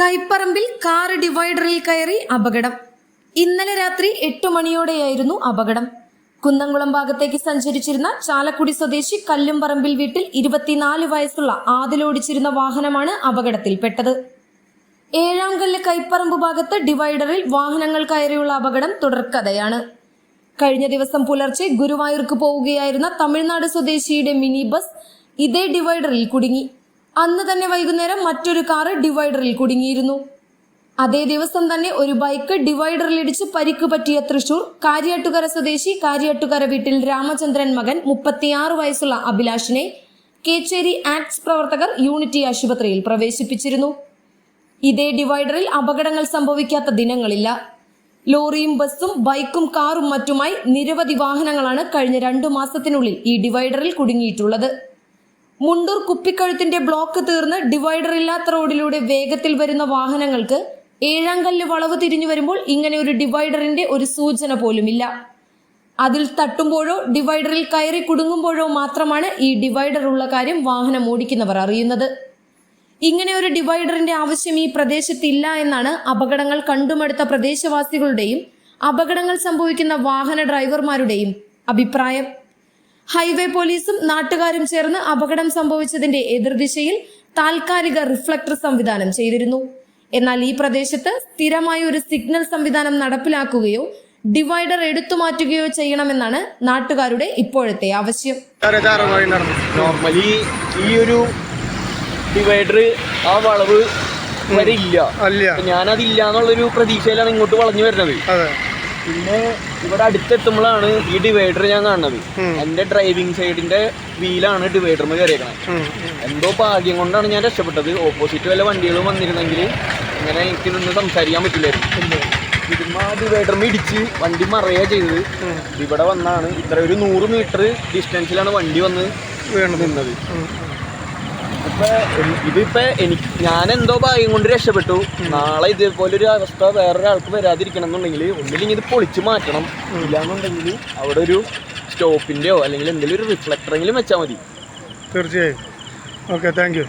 കൈപ്പറമ്പിൽ car ഡിവൈഡറിൽ കയറി അപകടം. ഇന്നലെ രാത്രി എട്ടു മണിയോടെയായിരുന്നു അപകടം. കുന്നംകുളം ഭാഗത്തേക്ക് സഞ്ചരിച്ചിരുന്ന ചാലക്കുടി സ്വദേശി കല്ലുംപറമ്പിൽ വീട്ടിൽ ഇരുപത്തിനാല് വയസ്സുള്ള ആദിലോടിച്ചിരുന്ന വാഹനമാണ് അപകടത്തിൽപ്പെട്ടത്. ഏഴാം കല്ല് കൈപ്പറമ്പ് ഭാഗത്ത് ഡിവൈഡറിൽ വാഹനങ്ങൾ കയറിയുള്ള അപകടം തുടർക്കഥയാണ്. കഴിഞ്ഞ ദിവസം പുലർച്ചെ ഗുരുവായൂർക്ക് പോവുകയായിരുന്ന തമിഴ്നാട് സ്വദേശിയുടെ മിനി ബസ് ഇതേ ഡിവൈഡറിൽ കുടുങ്ങി. അന്ന് തന്നെ വൈകുന്നേരം മറ്റൊരു കാറ് ഡിവൈഡറിൽ കുടുങ്ങിയിരുന്നു. അതേ ദിവസം തന്നെ ഒരു ബൈക്ക് ഡിവൈഡറിൽ ഡിവൈഡറിലിടിച്ച് പരിക്ക് പറ്റിയ തൃശൂർ കാര്യാട്ടുകര സ്വദേശി കാര്യാട്ടുകര വീട്ടിൽ രാമചന്ദ്രൻ മകൻ മുപ്പത്തിയാറ് വയസ്സുള്ള അഭിലാഷിനെ കേച്ചേരി ആക്ട്സ് പ്രവർത്തകർ യൂണിറ്റി ആശുപത്രിയിൽ പ്രവേശിപ്പിച്ചിരുന്നു. ഇതേ ഡിവൈഡറിൽ അപകടങ്ങൾ സംഭവിക്കാത്ത ദിനങ്ങളില്ല. ലോറിയും ബസ്സും ബൈക്കും കാറും മറ്റുമായി നിരവധി വാഹനങ്ങളാണ് കഴിഞ്ഞ രണ്ടു മാസത്തിനുള്ളിൽ ഈ ഡിവൈഡറിൽ കുടുങ്ങിയിട്ടുള്ളത്. മുണ്ടൂർ കുപ്പിക്കഴുത്തിന്റെ ബ്ലോക്ക് തീർന്ന് ഡിവൈഡർ ഇല്ലാത്ത റോഡിലൂടെ വേഗത്തിൽ വരുന്ന വാഹനങ്ങൾക്ക് ഏഴാം കല്ല് വളവ് തിരിഞ്ഞു വരുമ്പോൾ ഇങ്ങനെ ഒരു ഡിവൈഡറിന്റെ ഒരു സൂചന പോലുമില്ല. അതിൽ തട്ടുമ്പോഴോ ഡിവൈഡറിൽ കയറി കുടുങ്ങുമ്പോഴോ മാത്രമാണ് ഈ ഡിവൈഡർ ഉള്ള കാര്യം വാഹനം ഓടിക്കുന്നവർ അറിയുന്നത്. ഇങ്ങനെ ഒരു ഡിവൈഡറിന്റെ ആവശ്യം ഈ പ്രദേശത്തില്ല എന്നാണ് അപകടങ്ങൾ കണ്ടുമടുത്ത പ്രദേശവാസികളുടെയും അപകടങ്ങൾ സംഭവിക്കുന്ന വാഹന ഡ്രൈവർമാരുടെയും അഭിപ്രായം. ഹൈവേ പോലീസും നാട്ടുകാരും ചേർന്ന് അപകടം സംഭവിച്ചതിന്റെ എതിർദിശയിൽ താൽക്കാലിക റിഫ്ലക്ടർ സംവിധാനം ചെയ്തിരുന്നു. എന്നാൽ ഈ പ്രദേശത്ത് സ്ഥിരമായ ഒരു സിഗ്നൽ സംവിധാനം നടപ്പിലാക്കുകയോ ഡിവൈഡർ എടുത്തു മാറ്റുകയോ ചെയ്യണമെന്നാണ് നാട്ടുകാരുടെ ഇപ്പോഴത്തെ ആവശ്യം. നോർമലി ഈ ഒരു ഡിവൈഡർ ആ വളവ് വരെ ഇല്ല. ഞാനതില്ല എന്നുള്ളൊരു പ്രതീക്ഷയിലാണ് ഇങ്ങോട്ട് വളഞ്ഞു വരുന്നത്. അതെ. പിന്നെ ഇവിടെ അടുത്തെത്തുമ്പോഴാണ് ഈ ഡിവൈഡർ ഞാൻ കാണുന്നത്. എന്റെ ഡ്രൈവിംഗ് സൈഡിന്റെ വീലാണ് ഡിവൈഡറിന് കയറിയേക്കണത്. എന്തോ ഭാഗ്യം കൊണ്ടാണ് ഞാൻ രക്ഷപ്പെട്ടത്. ഓപ്പോസിറ്റ് വല്ല വണ്ടികളും വന്നിരുന്നെങ്കിൽ ഇങ്ങനെ എനിക്ക് നിന്ന് സംസാരിക്കാൻ പറ്റില്ലായിരുന്നു. ആ ഡിവൈഡറിന് ഇടിച്ച് വണ്ടി മറയുക ചെയ്തത്. ഇവിടെ വന്നാണ് ഇത്ര ഒരു നൂറ് മീറ്റർ ഡിസ്റ്റൻസിലാണ് വണ്ടി വന്ന് വീണ് നിന്നത്. ഇതിപ്പോ എനിക്ക് ഞാൻ എന്തോ ഭാഗ്യം കൊണ്ട് രക്ഷപ്പെട്ടു. നാളെ ഇതേപോലെ ഒരു അവസ്ഥ വേറൊരാൾക്ക് വരാതിരിക്കണം എന്നുണ്ടെങ്കിൽ ഒന്നില്ലെങ്കിൽ ഇത് പൊളിച്ചു മാറ്റണം. ഇല്ലാന്നുണ്ടെങ്കിൽ അവിടെ ഒരു സ്റ്റോപ്പിന്റെയോ അല്ലെങ്കിൽ എന്തെങ്കിലും ഒരു റിഫ്ലക്ടറെങ്കിലും വെച്ചാൽ മതി. തീർച്ചയായും. Okay thank